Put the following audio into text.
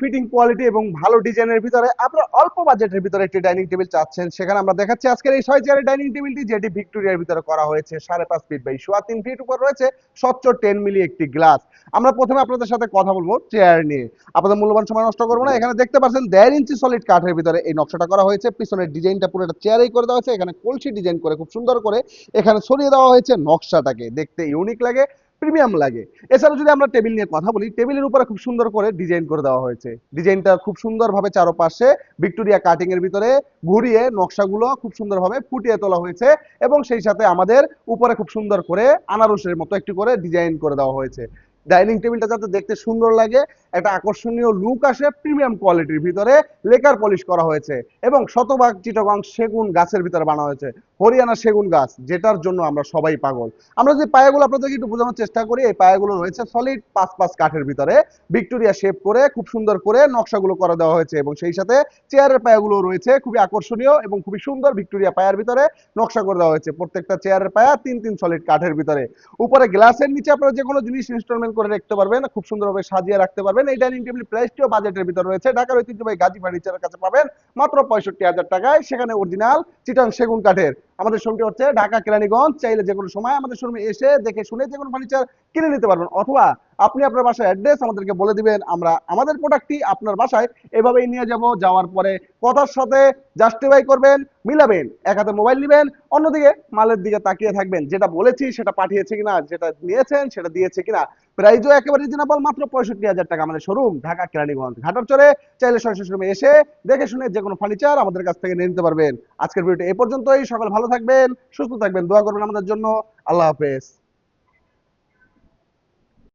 Fitting quality এবং ভালো ডিজাইনের ভিতরে আপনারা অল্প বাজেটের ভিতরে একটি ডাইনিং টেবিল চাচ্ছেন। সেখানে আমরা দেখাচ্ছি আজকের এই ছয় চেয়ারের ডাইনিং টেবিলটি যেটি ভিক্টোরিয়ার ভিতরে করা হয়েছে। সাড়ে পাঁচ ফিট বাই সোয়া তিন ফিট উপর রয়েছে, স্বচ্ছ টেন মিলি একটি গ্লাস আমরা প্রথমে আপনাদের সাথে কথা বলব চেয়ার নিয়ে। আপনাদের মূল্যবান সময় নষ্ট করব না। এখানে দেখতে পাচ্ছেন দেড় ইঞ্চি সলিড কাঠের ভিতরে এই নকশাটা করা হয়েছে। পিছনের ডিজাইনটা পুরোটা চেয়ারেই করে দেওয়া হয়েছে। এখানে কলসি ডিজাইন করে, খুব সুন্দর করে এখানে ছড়িয়ে দেওয়া হয়েছে নকশাটাকে। দেখতে ইউনিক লাগে। প্রিমিয়াম লাগে। এছাড়া যদি আমরা টেবিল নিয়ে কথা বলি, টেবিলের উপরে খুব সুন্দর করে ডিজাইন করে দেওয়া হয়েছে। ডিজাইনটা খুব সুন্দরভাবে চারপাশে ভিক্টোরিয়া কাটিং এর ভিতরে ঘুরিয়ে নকশাগুলো খুব সুন্দরভাবে ফুটিয়ে তোলা হয়েছে এবং সেই সাথে আমাদের উপরে খুব সুন্দর করে আনারসের মতো একটি করে ডিজাইন করে দেওয়া হয়েছে। ডাইনিং টেবিলটা যাতে দেখতে সুন্দর লাগে, একটা আকর্ষণীয় লুক আসে প্রিমিয়াম কোয়ালিটির ভিতরে, লেকার পলিশ করা হয়েছে এবং শতভাগ চিটাগং সেগুন গাছের ভিতরে বানানো হয়েছে, হরিয়ানা সেগুন গাছ, যেটার জন্য আমরা সবাই পাগল। আমরা যে পায়াগুলো আপনাদেরকে একটু বোঝানোর চেষ্টা করি, এই পায়াগুলো রয়েছে সলিড পাঁচ পাঁচ কাঠের ভিতরে, ভিক্টোরিয়া শেপ করে, খুব সুন্দর করে নকশাগুলো করে দেওয়া হয়েছে এবং সেই সাথে চেয়ারের পায়াগুলো রয়েছে, খুবই আকর্ষণীয় এবং খুবই সুন্দর ভিক্টোরিয়া পায়ার ভিতরে নকশা করে দেওয়া হয়েছে। প্রত্যেকটা চেয়ারের পায়া তিন তিন সলিড কাঠের ভিতরে। উপরে গ্লাসের নিচে আপনারা যে কোনো জিনিস ইনস্টলমেন্ট করে রাখতে পারবেন, খুব সুন্দরভাবে সাজিয়ে রাখতে পারবেন। এই ডাইনিং টেবিল প্রাইসটিও বাজেটের ভিতরে রয়েছে। ঢাকার ঐতিহ্যবাহী গাজী ফার্নিচারের কাছে পাবেন মাত্র পঁয়ষট্টি হাজার টাকায়। সেখানে অরিজিনাল চিটাং সেগুন কাঠের আমাদের শোরুমটি হচ্ছে ঢাকা কেরানীগঞ্জ, চাইলে যে কোনো সময় আমাদের শোরুমে এসে দেখে শুনে যে কোনো ফার্নিচার কিনে নিতে পারবেন। অথবা আপনি আপনার বাসায় অ্যাড্রেস আমাদেরকে বলে দিবেন, আমরা আমাদের প্রোডাক্টটি আপনার বাসায় এভাবেই নিয়ে যাব। যাওয়ার পরে কথার সাথে জাস্টিফাই করবেন, মিলাবেন, এক হাতে মোবাইল নেবেন, অন্যদিকে মালের দিকে তাকিয়ে থাকবেন, যেটা বলেছি সেটা পাঠিয়েছে কিনা, যেটা নিয়েছেন সেটা দিয়েছে কিনা। প্রাইজও একেবারে রিজনেবল মাত্র পঁয়ষট্টি হাজার টাকা আমাদের শোরুম, ঢাকা কেরানীগঞ্জ। ঘাটার চরে চাইলে সরাসরি শোরুমে এসে দেখে শুনে যে কোনো ফার্নিচার আমাদের কাছ থেকে নিয়ে নিতে পারবেন। আজকের ভিডিওটি এই পর্যন্তই, সকল ভালো থাকবেন সুস্থ থাকবেন দোয়া করবেন আমাদের জন্য। আল্লাহ হাফেজ।